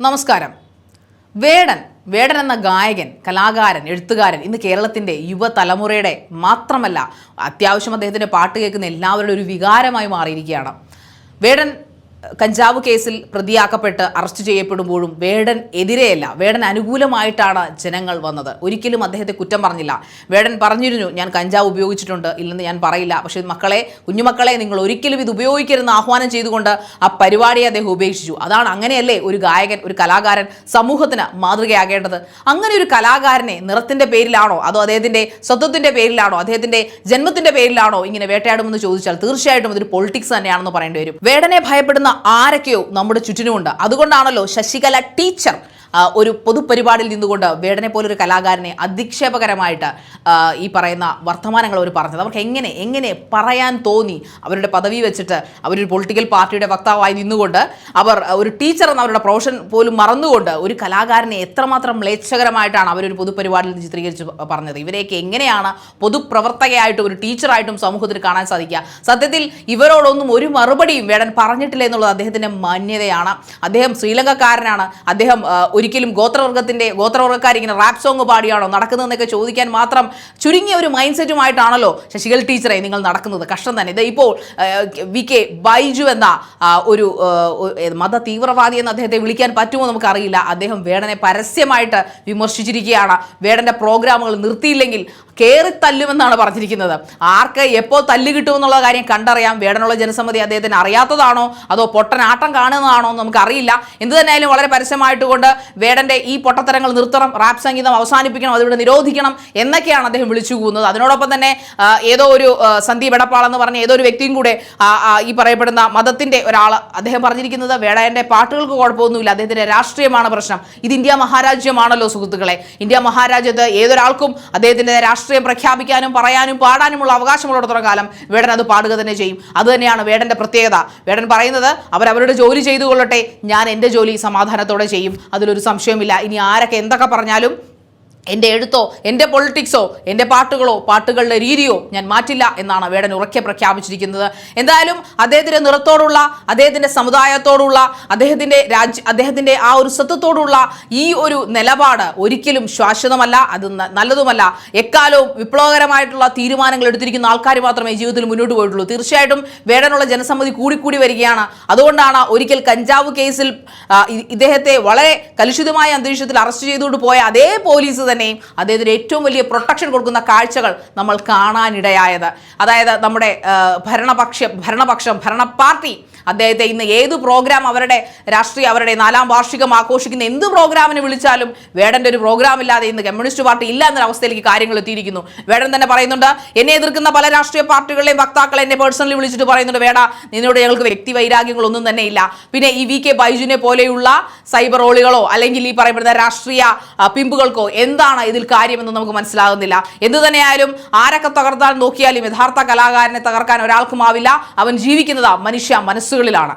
നമസ്കാരം. വേടൻ വേടൻ എന്ന ഗായകൻ കലാകാരൻ എഴുത്തുകാരൻ ഇന്ന് കേരളത്തിന്റെ യുവതലമുറയുടെ മാത്രമല്ല അത്യാവശ്യം അദ്ദേഹത്തിന്റെ പാട്ട് കേൾക്കുന്ന എല്ലാവരുടെ ഒരു വികാരമായി മാറിയിരിക്കുകയാണ്. വേടൻ കഞ്ചാവ് കേസിൽ പ്രതിയാക്കപ്പെട്ട് അറസ്റ്റ് ചെയ്യപ്പെടുമ്പോഴും വേടൻ എതിരെയല്ല വേടൻ അനുകൂലമായിട്ടാണ് ജനങ്ങൾ വന്നത്. ഒരിക്കലും അദ്ദേഹത്തെ കുറ്റം പറഞ്ഞില്ല. വേടൻ പറഞ്ഞിരുന്നു ഞാൻ കഞ്ചാവ് ഉപയോഗിച്ചിട്ടുണ്ട് ഇല്ലെന്ന് ഞാൻ പറയില്ല. പക്ഷേ മക്കളെ കുഞ്ഞുമക്കളെ നിങ്ങൾ ഒരിക്കലും ഇത് ഉപയോഗിക്കരുതെന്ന് ആഹ്വാനം ചെയ്തുകൊണ്ട് ആ പരിപാടിയെ അദ്ദേഹം ഉപേക്ഷിച്ചു. അതാണ് അങ്ങനെയല്ലേ ഒരു ഗായകൻ ഒരു കലാകാരൻ സമൂഹത്തിന് മാതൃകയാകേണ്ടത്? അങ്ങനെ ഒരു കലാകാരനെ നിറത്തിന്റെ പേരിലാണോ? അതോ അദ്ദേഹത്തിന്റെ സ്വത്വത്തിന്റെ പേരിലാണോ? അദ്ദേഹത്തിന്റെ ജന്മത്തിന്റെ പേരിലാണോ ഇങ്ങനെ വേട്ടയാടുമെന്ന് ചോദിച്ചാൽ തീർച്ചയായിട്ടും അതൊരു പൊളിറ്റിക്സ് തന്നെയാണെന്ന് പറയേണ്ടി വരും. വേടനെ ഭയപ്പെടുന്ന ആരൊക്കെയോ നമ്മുടെ ചുറ്റിനുമുണ്ട്. അതുകൊണ്ടാണല്ലോ ശശികല ടീച്ചർ ഒരു പൊതുപരിപാടിയിൽ നിന്നുകൊണ്ട് വേടനെ പോലൊരു കലാകാരനെ അധിക്ഷേപകരമായിട്ട് ഈ പറയുന്ന വർത്തമാനങ്ങൾ അവർ പറഞ്ഞത്. അവർക്ക് എങ്ങനെ എങ്ങനെ പറയാൻ തോന്നി? അവരുടെ പദവി വെച്ചിട്ട് അവരൊരു പൊളിറ്റിക്കൽ പാർട്ടിയുടെ വക്താവായി നിന്നുകൊണ്ട് അവർ ഒരു ടീച്ചർ എന്ന അവരുടെ പ്രൊഫഷൻ പോലും മറന്നുകൊണ്ട് ഒരു കലാകാരനെ എത്രമാത്രം മ്ലേച്ഛകരമായിട്ടാണ് അവരൊരു പൊതുപരിപാടിയിൽ നിന്ന് ചിത്രീകരിച്ച് പറഞ്ഞത്. ഇവരെയൊക്കെ എങ്ങനെയാണ് പൊതുപ്രവർത്തകയായിട്ടും ഒരു ടീച്ചറായിട്ടും സമൂഹത്തിൽ കാണാൻ സാധിക്കുക? സത്യത്തിൽ ഇവരോടൊന്നും ഒരു മറുപടിയും വേടൻ പറഞ്ഞിട്ടില്ല എന്നുള്ളത് അദ്ദേഹത്തിന്റെ മാന്യതയാണ്. അദ്ദേഹം ശ്രീലങ്കക്കാരനാണ്. അദ്ദേഹം ആ, ഒരിക്കലും ഗോത്രവർഗത്തിന്റെ ഇങ്ങനെ റാപ്പ് സോങ് പാടിയാണോ നടക്കുന്നതെന്നൊക്കെ ചോദിക്കാൻ മാത്രം ചുരുങ്ങിയ ഒരു മൈൻഡ് സെറ്റുമായിട്ടാണല്ലോ ശശികൽ ടീച്ചറെ നിങ്ങൾ നടക്കുന്നത്. കഷ്ടം തന്നെ. ഇപ്പോൾ വി കെ ബൈജു എന്ന ഒരു മത തീവ്രവാദി എന്ന് അദ്ദേഹത്തെ വിളിക്കാൻ പറ്റുമോ നമുക്കറിയില്ല. അദ്ദേഹം വേടനെ പരസ്യമായിട്ട് വിമർശിച്ചിരിക്കുകയാണ്. വേടന്റെ പ്രോഗ്രാമുകൾ നിർത്തിയില്ലെങ്കിൽ കയറി തല്ലുമെന്നാണ് പറഞ്ഞിരിക്കുന്നത്. ആർക്ക് എപ്പോൾ തല്ല് കിട്ടുമെന്നുള്ള കാര്യം കണ്ടറിയാം. വേടനുള്ള ജനസമ്മതി അദ്ദേഹത്തിന് അറിയാത്തതാണോ? അതോ പൊട്ടനാട്ടം കാണുന്നതാണോ എന്ന് നമുക്കറിയില്ല. എന്ത് തന്നെയായാലും വളരെ പരസ്യമായിട്ട് കൊണ്ട് വേടന്റെ ഈ പൊട്ടത്തരങ്ങൾ നിർത്തണം റാപ്പ് സംഗീതം അവസാനിപ്പിക്കണം അതിവിടെ നിരോധിക്കണം എന്നൊക്കെയാണ് അദ്ദേഹം വിളിച്ചു പോകുന്നത് അതിനോടൊപ്പം തന്നെ ഏതോ ഒരു സന്ദീപ് എടപ്പാൾ എന്ന് പറഞ്ഞ ഏതോ ഒരു വ്യക്തിയും കൂടെ ഈ പറയപ്പെടുന്ന മതത്തിന്റെ ഒരാൾ അദ്ദേഹം പറഞ്ഞിരിക്കുന്നത് വേടന്റെ പാട്ടുകൾക്ക് കുഴപ്പമൊന്നുമില്ല. അദ്ദേഹത്തിന്റെ രാഷ്ട്രീയമാണ് പ്രശ്നം. ഇത് ഇന്ത്യ മഹാരാജ്യമാണല്ലോ സുഹൃത്തുക്കളെ. ഇന്ത്യ മഹാരാജ്യത്ത് ഏതൊരാൾക്കും അദ്ദേഹത്തിന്റെ രാഷ്ട്രീയം പ്രഖ്യാപിക്കാനും പറയാനും പാടാനുമുള്ള അവകാശമുള്ളിടത്തോളം കാലം വേടൻ അത് പാടുക തന്നെ ചെയ്യും. അത് തന്നെയാണ് വേടന്റെ പ്രത്യേകത. വേടൻ പറയുന്നത് അവരവരുടെ ജോലി ചെയ്തു കൊള്ളട്ടെ ഞാൻ എന്റെ ജോലി സമാധാനത്തോടെ ചെയ്യും. അതിലൊരു സംശയമില്ല ഇനി ആരൊക്കെ എന്തൊക്കെ പറഞ്ഞാലും എന്റെ എഴുത്തോ എന്റെ പൊളിറ്റിക്സോ എന്റെ പാട്ടുകളോ പാട്ടുകളുടെ രീതിയോ ഞാൻ മാറ്റില്ല എന്നാണ് വേടൻ ഉറക്കെ പ്രഖ്യാപിച്ചിരിക്കുന്നത്. എന്തായാലും അദ്ദേഹത്തിന്റെ നിറത്തോടുള്ള അദ്ദേഹത്തിന്റെ സമുദായത്തോടുള്ള അദ്ദേഹത്തിന്റെ രാജ്യ അദ്ദേഹത്തിന്റെ ആ ഒരു സത്വത്തോടുള്ള ഈ ഒരു നിലപാട് ഒരിക്കലും ശാശ്വതമല്ല അത് നല്ലതുമല്ല. എക്കാലവും വിപ്ലവകരമായിട്ടുള്ള തീരുമാനങ്ങൾ എടുത്തിരിക്കുന്ന ആൾക്കാർ മാത്രമേ ജീവിതത്തിൽ മുന്നോട്ട് പോയിട്ടുള്ളൂ. തീർച്ചയായിട്ടും വേടനുള്ള ജനസമ്മതി കൂടിക്കൂടി വരികയാണ്. അതുകൊണ്ടാണ് ഒരിക്കൽ കഞ്ചാവ് കേസിൽ ഇദ്ദേഹത്തെ വളരെ കലുഷിതമായ അന്തരീക്ഷത്തിൽ അറസ്റ്റ് ചെയ്തുകൊണ്ട് പോയ അതേ പോലീസ് തന്നെയും അദ്ദേഹത്തിന് ഏറ്റവും വലിയ പ്രൊട്ടക്ഷൻ കൊടുക്കുന്ന കാഴ്ചകൾ നമ്മൾ കാണാനിടയായത്. അതായത് നമ്മുടെ ഭരണപക്ഷം ഭരണപക്ഷ ഭരണ പാർട്ടി അദ്ദേഹത്തെ ഇന്ന് ഏത് പ്രോഗ്രാം അവരുടെ രാഷ്ട്രീയ അവരുടെ നാലാം വാർഷികം ആഘോഷിക്കുന്ന എന്ത് പ്രോഗ്രാമിന് വിളിച്ചാലും വേടന്റെ ഒരു പ്രോഗ്രാം ഇല്ലാതെ ഇന്ന് കമ്മ്യൂണിസ്റ്റ് പാർട്ടി ഇല്ല എന്നൊരു അവസ്ഥയിലേക്ക് കാര്യങ്ങൾ എത്തിയിരിക്കുന്നു. വേടൻ തന്നെ പറയുന്നുണ്ട് എന്നെ എതിർക്കുന്ന പല രാഷ്ട്രീയ പാർട്ടികളെയും വക്താക്കൾ എന്നെ പേഴ്സണലി വിളിച്ചിട്ട് പറയുന്നുണ്ട് വേട നിന്നോട് ഞങ്ങൾക്ക് വ്യക്തി വൈരാഗ്യങ്ങളൊന്നും തന്നെ ഇല്ല. പിന്നെ ഈ വി കെ ബൈജുവിനെ പോലെയുള്ള സൈബർ റോളുകളോ അല്ലെങ്കിൽ ഈ പറയപ്പെടുന്ന രാഷ്ട്രീയ പിമ്പുകൾക്കോ പിമ്പുകൾക്കോ എന്താണ് ഇതിൽ കാര്യമെന്ന് നമുക്ക് മനസ്സിലാകുന്നില്ല. എന്തു തന്നെയായാലും ആരൊക്കെ തകർത്താൽ നോക്കിയാലും യഥാർത്ഥ കലാകാരനെ തകർക്കാൻ ഒരാൾക്കും ആവില്ല. അവൻ ജീവിക്കുന്നത് മനുഷ്യ മനസ്സുകളിലാണ്.